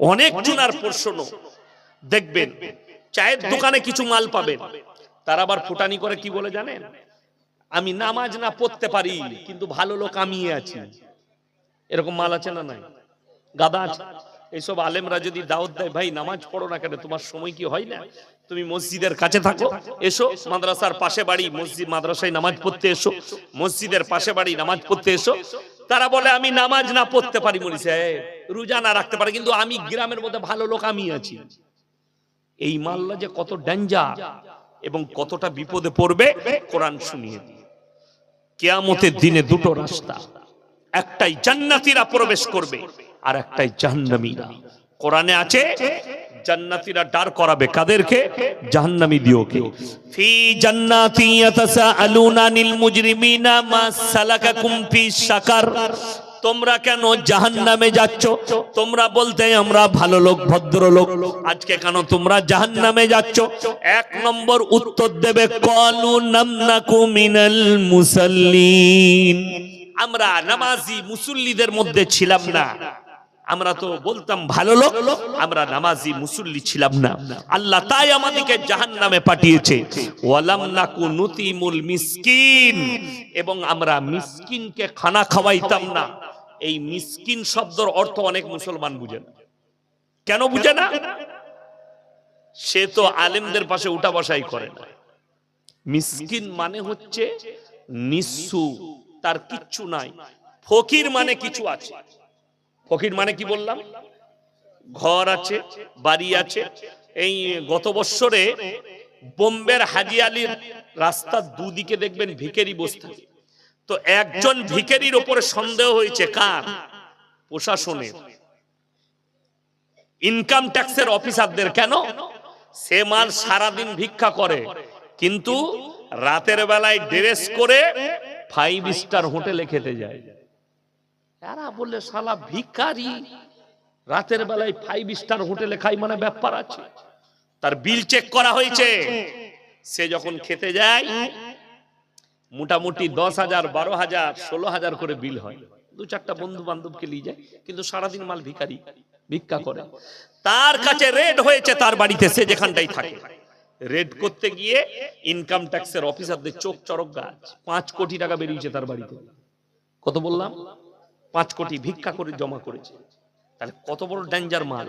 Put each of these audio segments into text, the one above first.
অনেক জনার প্রশ্ন দেখবেন চায়ের দোকানে কিছু মাল পাবেন। তারা আবার ফুটানি করে কি বলে জানেন? আমি নামাজ না পড়তে পারি কিন্তু ভালো লোক আমি আছি। এরকম মাল আছে না নাই? গাদা আছে। এইসব আলেমরা যদি দাওয়াত দেয় ভাই নামাজ পড়ো না কেন? তোমার সময় কি হয় না? তুমি মসজিদের কাছে থাকো এসো মাদ্রাসার পাশে বাড়ি মসজিদ মাদ্রাসায় নামাজ পড়তে এসো মসজিদের পাশে বাড়ি নামাজ পড়তে এসো তারা বলে, আমি নামাজ না পড়তে পারি মরিস রোজা না রাখতে পারি, কিন্তু আমি গ্রামের মধ্যে ভালো লোক, আমি আছি। এই মাল্লা যে কত ডেঞ্জার এবং কতটা বিপদে পড়বে, কোরআন শুনিয়ে কেয়ামতের দিনে দুটো রাস্তা। একটাই জান্নাতীরা প্রবেশ করবে, আর একটাই জাহান্নামীরা। কোরআনে আছে জান্নাতীরা ডার করাবে। কাদেরকে? জাহান্নামী দিওকে। ফি জান্নাতি ইয়াতাসাআলুনা আনিল মুজরিমিনা মা সালাকাকুম ফি সাকার তোমরা কেন জাহান্নামে যাচ্ছ? তোমরা বলতে আমরা ভালো লোক, ভদ্র লোক। আজকে কেন তোমরা জাহান্নামে যাচ্ছ? এক নম্বর উত্তর দেবে, কলু নামনাকু মিনাল মুসাল্লিন। আমরা নামাজি মুসল্লিদের মধ্যে ছিলাম না। আমরা তো বলতাম, ভালো লোক, আমরা নামাজি মুসল্লি ছিলাম না। আল্লাহ তাই আমাদেরকে জাহান নামে পাঠিয়েছে। ওয়ালাম এবং আমরা মিসকিনকে খানা খাওয়াইতাম না। এই মিসকিন শব্দের অর্থ অনেক মুসলমান বুঝে না। কেন বুঝে না? সে তো আলেমদের পাশে উঠা বসাই করে না। মিসকিন মানে হচ্ছে নিঃসু, তার কিচ্ছু নাই। ফকির মানে কিছু আছে। ফকির মানে কি বললাম? ঘর আছে বাড়ি আছে। এই গত বৎসরে বোম্বের হাজি আলীর রাস্তার দুদিকে দেখবেন ভিকেরি বসতে। তো একজন ভিকেরির ওপরে সন্দেহ হয়েছে কার? প্রশাসনের। ইনকাম ট্যাক্সের অফিসারদের কেন? সে মাল সারাদিন ভিক্ষা করে। কিন্তু রাতের বেলায় ড্রেস করে ফাইভ স্টার হোটেলে খেতে যায়। এরা বললে সালা ভিখারি, রাতের বেলায় ফাইভ স্টার হোটেলে খাই মানে ব্যাপার আছে। তার বিল চেক করা হয়েছে। সে যখন খেতে যায়, মোটামুটি দশ হাজার, বারো হাজার, ষোলো হাজার করে বিল হয়। দু চারটা বন্ধু বান্ধবকে নিয়ে যায়, কিন্তু সারাদিন মাল ভিখারি, ভিক্ষা করে। তার কাছে রেড হয়েছে তার বাড়িতে, সে যেখানটাই থাকে। রেড করতে গিয়ে ইনকাম ট্যাক্সের অফিসারদের চোখ চরক গাছ, পাঁচ কোটি টাকা বেরিয়েছে তার বাড়িতে। কত বললাম? পাঁচ কোটি ভিক্ষা করে জমা করেছে। তাহলে কত বড় ডেঞ্জার মাল?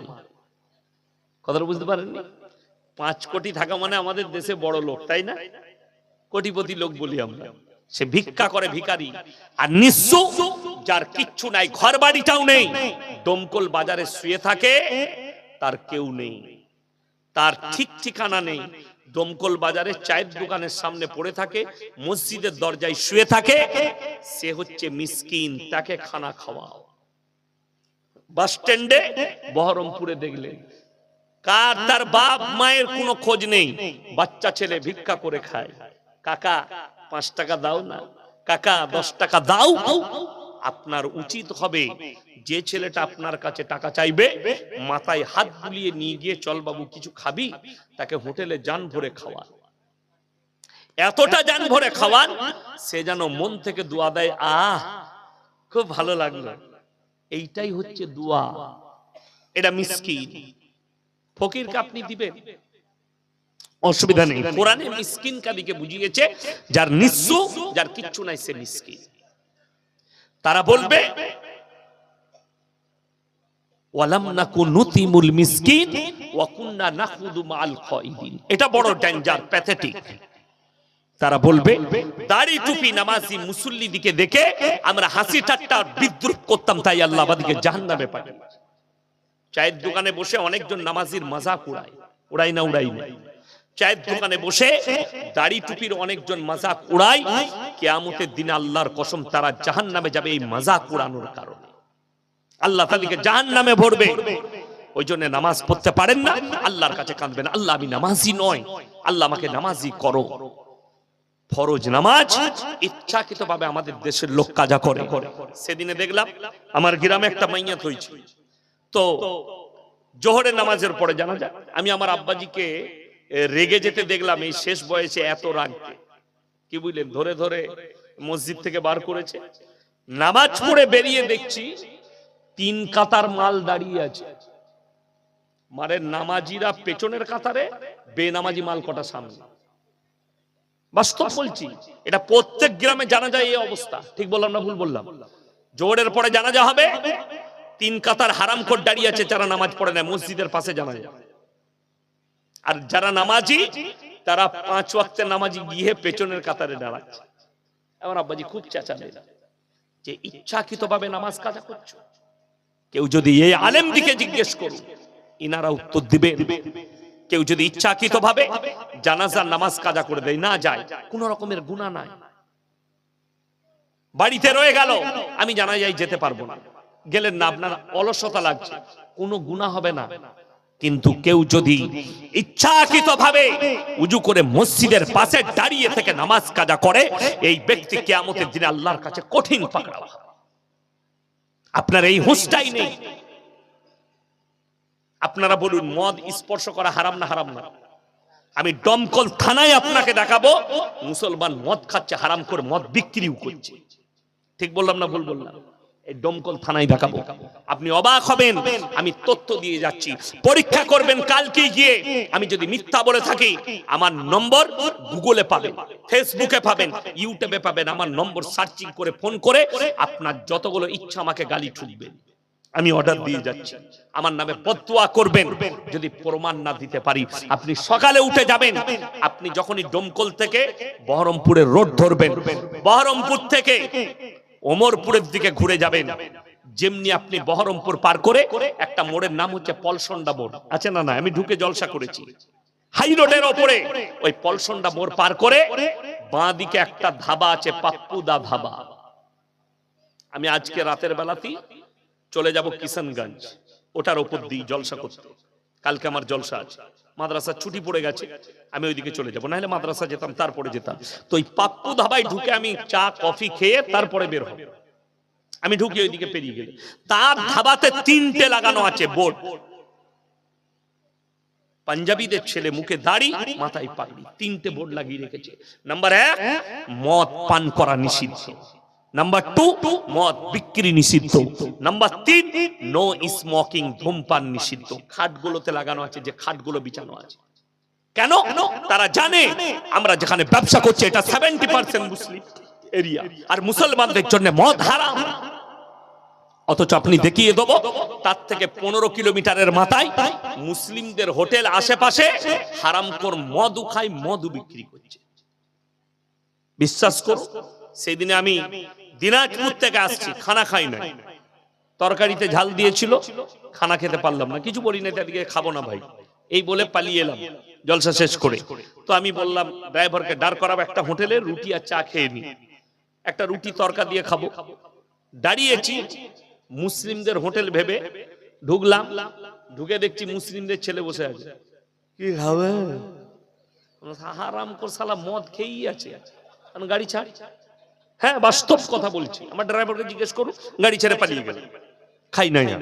কথাটা বুঝতে পারেননি? পাঁচ কোটি থাকা মানে আমাদের দেশে বড় লোক তাই না? কোটিপতি লোক বলি আমরা। সে ভিক্ষা করে ভিখারি। আর নিঃস্ব যার কিচ্ছু নাই ঘর বাড়িটাও নেই ডমকল বাজারে শুয়ে থাকে তার কেউ নেই। তার ঠিক ঠিকানা নেই। দমকল বাজারে চায়ের দোকানের সামনে পড়ে থাকে, মসজিদের দরজায় শুয়ে থাকে, সে হচ্ছে মিসকিন, তাকে খানা খাওয়াও। বাস স্ট্যান্ডে বহরমপুরে দেখলেন কার তার বাপ মায়ের কোনো খোঁজ নেই, বাচ্চা ছেলে ভিক্ষা করে খায়। কাকা, পাঁচ টাকা দাও না। কাকা, দশ টাকা দাও। আপনার উচিত হবে যে ছেলেটা আপনার কাছে টাকা চাইবে মাথায় হাত বুলিয়ে নিয়ে গিয়ে চল বাবু কিছু খাবি? তাকে হোটেলে যান ভরে খাওয়া এতটা যান ভরে খাওয়ান সে যেন মন থেকে দোয়া দেয় আহ খুব ভালো লাগল। এইটাই হচ্ছে দোয়া। এটা মিসকিন। ফকিরকে আপনি দিবেন। অসুবিধা নেই। কোরআনে মিসকিন কাদিকে বুঝিয়েছে যার নিঃস্ব যার কিচ্ছু নাই সে মিসকিন। মাল খাইদিন। এটা বড় ডেঞ্জার প্যাথেটিক তারা বলবে, দাড়ি টুপি নামাজি মুসল্লি দিকে দেখে আমরা হাসি ঠাট্টা বিদ্রুপ করতাম, তাই আল্লাহ আমাদেরকে জাহান্নামে পাঠান চায়ের দোকানে বসে অনেকজন নামাজির মজা উড়ায় উড়াই না উড়াই না। চায়ের দোকানে বসে দাড়ি টুপির অনেকজন মজাক উড়ায়, কেয়ামতের দিন আল্লাহর কসম তারা জাহান নামে যাবে এই মজাক উড়ানোর কারণে। আল্লাহ তাদেরকে জাহান নামে ভরবে। ওই জন্য নামাজ পড়তে পারেন না, আল্লাহর কাছে কাঁদবেন, আল্লাহ আমি নামাজি নয়, আল্লাহ আমাকে নামাজি করো। ফরজ নামাজ ইচ্ছাকৃত ভাবে আমাদের দেশের লোক কাজা করে। সেদিনে দেখলাম আমার গ্রামে একটা মাইয়াত হয়েছে। তো জোহরের নামাজের পরে জানা যায়, আমি আমার আব্বাজিকে রেগে যেতে দেখলাম এই শেষ বয়সে এত রাগকে কি। বুঝলেন? ধরে ধরে মসজিদ থেকে বার করেছে। নামাজ পড়ে বেরিয়ে দেখছি তিন কাতার মাল দাঁড়িয়ে আছে। মারে নামাজিরা পেছনের কাতারে বেনামাজি মাল কটা সামনে। বাস্তব বলছি এটা প্রত্যেক গ্রামে জানা যায় এই অবস্থা। ঠিক বললাম না ভুল বললাম? জোরের পরে জানা যা হবে। তিন কাতার হারাম কোট দাঁড়িয়ে আছে যারা নামাজ পড়ে না মসজিদের পাশে জানা যায় আর যারা নামাজি, তারা পাঁচ ওয়াক্তের নামাজি গিয়ে পেছনের কাতারে দাঁড়াচ্ছে। আমার আব্বাজি খুব চেঁচা যে ইচ্ছাকৃত ভাবে নামাজ কাজা করছ? কেউ যদি এই আলেম দিকে জিজ্ঞেস করুন ইনারা উত্তর দিবে কেউ যদি ইচ্ছাকৃত ভাবে জানাজার নামাজ কাজা করে দেয়, না যায়, কোন রকমের গুণা নাই। বাড়িতে রয়ে গেল, আমি জানা যাই যেতে পারব না। গেলেন না, আপনার অলসতা লাগছে। কোনো গুণা হবে না। কিন্তু কেউ যদি ইচ্ছাকৃত ভাবে উজু করে মসজিদের পাশে দাঁড়িয়ে থেকে নামাজ কাজা করে এই ব্যক্তি কেয়ামতের দিনে আল্লাহর কাছে কঠিন পাকড়া আপনার এই হুঁশটাই নেই। আপনারা বলুন মদ স্পর্শ করা হারাম না হারাম না? আমি দমকল থানায় আপনাকে দেখাবো মুসলমান মদ খাচ্ছে হারাম করে মদ বিক্রিও করছে। ঠিক বললাম না ভুল বললাম? এই দমকল থানায় দেখাবো। আপনি অবাক হবেন, আমি তথ্য দিয়ে যাচ্ছি। পরীক্ষা করবেন কালকে গিয়ে। আমি যদি মিথ্যা বলে থাকি, আমার নম্বর গুগলে পাবেন, ফেসবুকে পাবেন, ইউটিউবে পাবেন, আমার নম্বর সার্চিং করে, ফোন করে আপনার যতগুলো ইচ্ছা আমাকে গালি ঠুকবেন আমি অর্ডার দিয়ে যাচ্ছি। আমার নামে বদুয়া করবেন, যদি প্রমাণ না দিতে পারি। আপনি সকালে উঠে যাবেন, আপনি যখনই ডমকল থেকে বহরমপুরের রোড ধরবেন, বহরমপুর থেকে ওমরপুরের দিকে ঘুরে যাবেন। যেমনি আপনি বহরমপুর পার করে একটা মোড়ের নাম হচ্ছে পলসন্ডা মোড়। আছে না না, আমি ঢুকে জলসা করেছি। ওপরে ওই পলসন্ডা মোড় পার করে বাঁ দিকে একটা ধাবা আছে, পাপ্পুদা ধাবা। আমি আজকে রাতের বেলাতেই চলে যাব কিষানগঞ্জ। ওটার ওপর দিয়ে জলসা করতে। কালকে আমার জলসা আছে। মাদ্রাসা ছুটি পড়ে গেছে, আমি ওইদিকে চলে যাব। নাহলে মাদ্রাসা যেতাম, তারপরে যেতাম। তো ওই পাপ্পু ধাবায় ঢুকে আমি চা, কফি খেয়ে তারপরে বের হব। আমি ঢুকে ওইদিকে পেরিয়ে গেলে। তার ধাবাতে তিনটে লাগানো আছে, বোর্ড। পাঞ্জাবিদের ছেলে মুখে দাড়ি, মাথায় পাগড়ি, তিনটে বোর্ড লাগিয়ে রেখেছে। নাম্বার এক, মদ পান করা নিষিদ্ধ। নাম্বার টু মদ বিক্রি নিষিদ্ধ নাম্বার তিন নো স্মোকিং ধূমপান নিষিদ্ধ খাটগুলোতে লাগানো আছে যে খাটগুলো বিছানো আছে কেন তারা জানে আমরা যেখানে ব্যবসা করছি এটা সেভেন্টি পার্সেন্ট মুসলিম এরিয়া আর মুসলমানদের জন্য মদ হারাম অথচ আপনি দেখিয়ে দেবো তার থেকে পনেরো কিলোমিটারের মাথায় মুসলিমদের হোটেল আশেপাশে হারামকর মদু খাই মধু বিক্রি করছে বিশ্বাস করো সেদিনে আমি দিনাজপুর থেকে আসছি খানা খাই নাই। তরকারিতে ঝাল দিয়েছিল খানা খেতে পারলাম না। কিছু বলি না এদিকে খাব না ভাই। এই বলে পালিয়ে এলাম জলসা শেষ করে। তো আমি বললাম ড্রাইভারকে দাঁড় করাবো একটা হোটেলে রুটি আর চা খেয়ে নি। একটা রুটি তরকা দিয়ে খাব। দাঁড়িয়েছি মুসলিমদের হোটেল ভেবে ঢুকলাম। ঢুকে দেখছি মুসলিমদের ছেলে বসে আছে। কি খাবে? হারাম কর সালা মদ খেয়েই আছে। কারণ গাড়ি ছাড়। হ্যাঁ বাস্তব কথা বলছি। আমার ড্রাইভারকে জিজ্ঞেস করুন গাড়ি ছেড়ে পালিয়ে গেল। খাই নাই না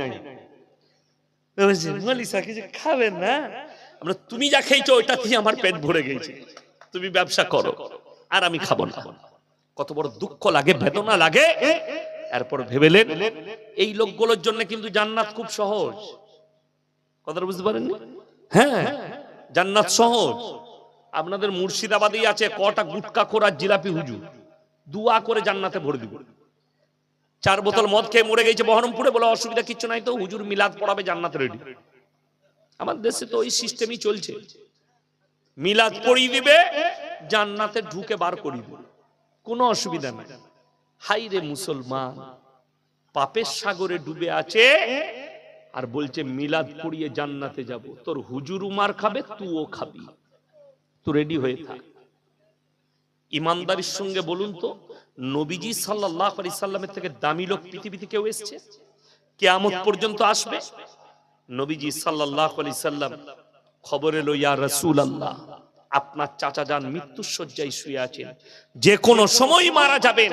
কিছু খাবেন না? আমরা তুমি যা খেয়েছো ওইটাতেই আমার পেট ভরে গেছে। তুমি ব্যবসা করো আর আমি খাব না। কত বড় দুঃখ লাগে বেদনা লাগে। এরপর ভেবেলেন এই লোকগুলোর জন্য কিন্তু জান্নাত খুব সহজ। কথাটা বুঝতে পারেন হ্যাঁ জান্নাত সহজ। আপনাদের মুর্শিদাবাদেই আছে কটা গুটকা খোরার জিলাপি হুজুর। দুয়া করে জান্নাতে ভরে দিব। চার বোতল মদ খেয়ে মরে গেছে বহরমপুরে বলে অসুবিধা কিচ্ছু নাই তো, হুজুর মিলাদ পড়াবে জান্নাত রেডি আমাদের দেশে তো ওই সিস্টেমই চলছে। মিলাদ পড়িয়ে দিবে, জান্নাতে ঢুকে বার করিয়ে দিবে। কোনো অসুবিধা নাই। হাই রে মুসলমান, পাপের সাগরে ডুবে আছে আর বলছে, মিলাদ পড়িয়ে জান্নাতে যাব। তোর হুজুর উমার খাবে তুও খাবি। তুই রেডি হয়ে থাক। ইমানদারির সঙ্গে বলুন তো, নবীজি সাল্লাহ আলি সাল্লামের থেকে দামি লোক পৃথিবীতে কেউ এসছে? কেয়ামত পর্যন্ত আসবে? নবীজি সাল্লাহ আলি সাল্লাম খবর এলো, ইয়া রসুল আল্লাহ আপনার চাচা যান মৃত্যুর শয্যায় শুয়ে আছেন। যে কোনো সময় মারা যাবেন।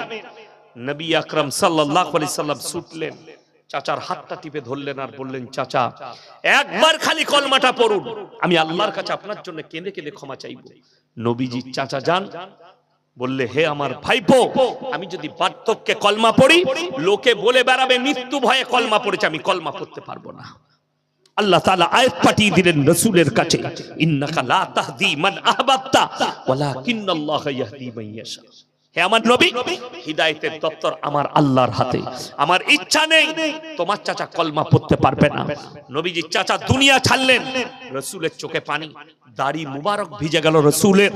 নবী আকরাম সাল্লাহ আলি সাল্লাম ছুটলেন, চাচার হাতটা টিপে ধরলেন আর বললেন, চাচা, একবার খালি কলমাটা পড়ুন, আমি আল্লাহর কাছে আপনার জন্য কেঁদে কেঁদে ক্ষমা চাইব। নবীজি, চাচা যান বললে, হে আমার ভাইপো, আমি যদি বার্ধক্যে কলমা পড়ি, লোকে বলে বেড়াবে, মৃত্যু ভয়ে কলমা পড়েছে, আমি কলমা পড়তে পারব না। আল্লাহ আয়াত পাঠিয়ে দিলেন কাছে আল্লাহর হাতে। আমার ইচ্ছা নেই, তোমার চাচা কলমা পড়তে চাচা দুনিয়া ছাড়লেন, রসুলের চোখে পানি। দাড়ি মুবারক ভিজে গেল রসুলের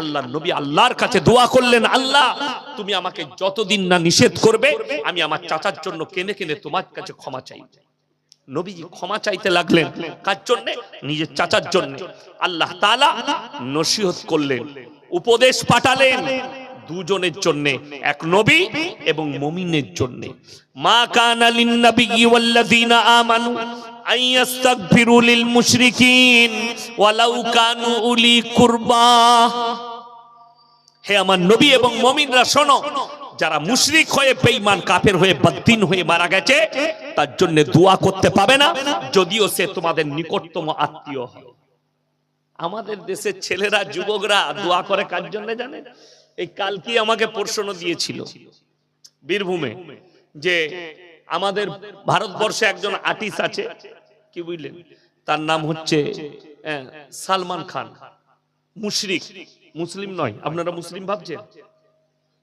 আল্লাহ নবী আল্লাহর কাছে দোয়া করলেন, আল্লাহ, তুমি আমাকে যতদিন না নিষেধ করবে, আমি আমার চাচার জন্য কেনে কেনে তোমার কাছে ক্ষমা চাই। নবীজি ক্ষমা চাইতে লাগলেন। কার জন্য? নিজের চাচার জন্য। আল্লাহ তাআলা নসিহত করলেন, উপদেশ পাঠালেন দুজনের জন্য, এক নবী এবং মুমিনের জন্য। মা কানা লিন নবিয়্যি ওয়াল্লাযীনা আমানু আন ইস্তাগফিরু লিল মুশরিকিন ওয়ালাউ কানু উলি কুরবা হে আমার নবী এবং মুমিনরা শোনো, যারা মুশরিক হয়ে বেঈমান, কাফের হয়ে বদ্দিন হয়ে মারা গেছে, তার জন্য দোয়া করতে পাবে না, যদিও সে তোমাদের নিকটতম আত্মীয় হয়। আমাদের দেশের ছেলেরা, যুবকরা দোয়া করে কার জন্য জানেন এই কালকে আমাকে প্রশ্ন দিয়েছিল বীরভূমে যে আমাদের ভারতবর্ষে একজন আর্টিস্ট আছে কি বুঝলেন তার নাম হচ্ছে সালমান খান মুশরিক মুসলিম নয় আপনারা মুসলিম ভাবছেন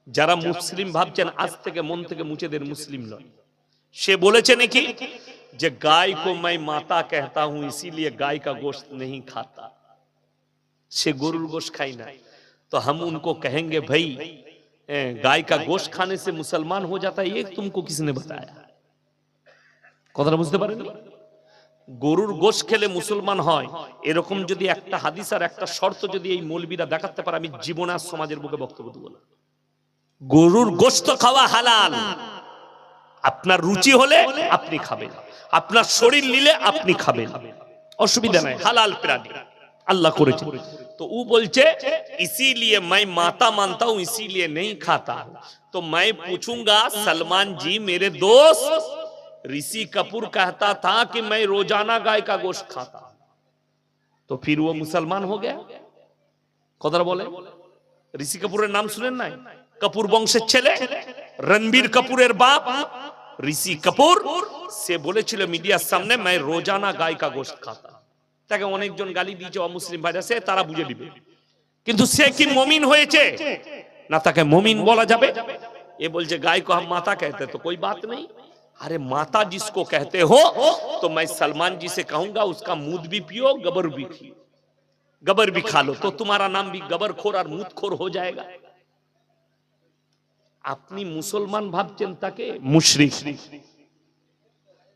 যারা মুসলিম ভাবছেন আজ থেকে মন থেকে মুছেদের মুসলিম নয় সে বলেছে নাকি যে गाय को मैं माता कहता हूँ इसीलिए गाय का गोश्त नहीं खाता से गोरुल गोश्त खाई ना तो हम उनको कहेंगे भाई गाय का गोश्त खाने से मुसलमान हो जाता है ये तुमको किसने बताया কথাটা বুঝতে পারেন গরুর গোশ খেলে মুসলমান হয়। এরকম যদি একটা হাদিস আর একটা শর্ত যদি এই মৌলবীরা দেখাতে পারে, আমি জীবনে সমাজের মুখে বক্তব্য দেবো না। গরুর গোস্ত খাওয়া হালাল। আপনার রুচি হলে আপনি খাবেন। আপনার শরীর নিলে আপনি খাবেন। অসুবিধা নাই, হালাল প্রাণী। আল্লাহ করেছে তো ও বলছে, ইসিলিয়ে মাই মাতা মানতা হুম ইসিলিয়ে নেই খাতা। তো মাই পুছুঙ্গা, সলমান জি, মেরে দোস্ত ऋषि कपूर कहता था कि मैं रोजाना गाय का गोश्त खाता। तो फिर वो मुसलमान हो गया। कदर बोले? ঋষি কাপুরের নাম শুনেন নাই কাপুর বংশের ছেলে রণবীর কাপুরের বাপ ঋষি কাপুর সে বলেছিল মিডিয়ার সামনে, मैं रोजाना गाय का গোশত खाता। তাকে অনেকজন গালি দিয়েছে, অমুসলিম ভাইরা, সে তারা বুঝে দিবে। কিন্তু সে কি মমিন হয়েছে? না, তাকে মমিন বলা যাবে। এ বলছে গায় কো হাম মাতা कहते तो कोई बात नहीं अरे माता जिसको कहते हो तो मैं सलमान जी से कहूंगा उसका मूद भी पियो गबर भी पियो गबर भी खा लो तो तुम्हारा नाम भी गबर खोर और मूत खोर हो जाएगा আপনি মুসলমান ভাবছেন তাকে মুশরিক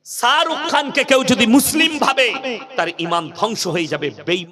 শাহরুখ খানকে কেউ যদি মুসলিম ভাবে তার ইমান ধ্বংস হয়ে যাবে বেঈমান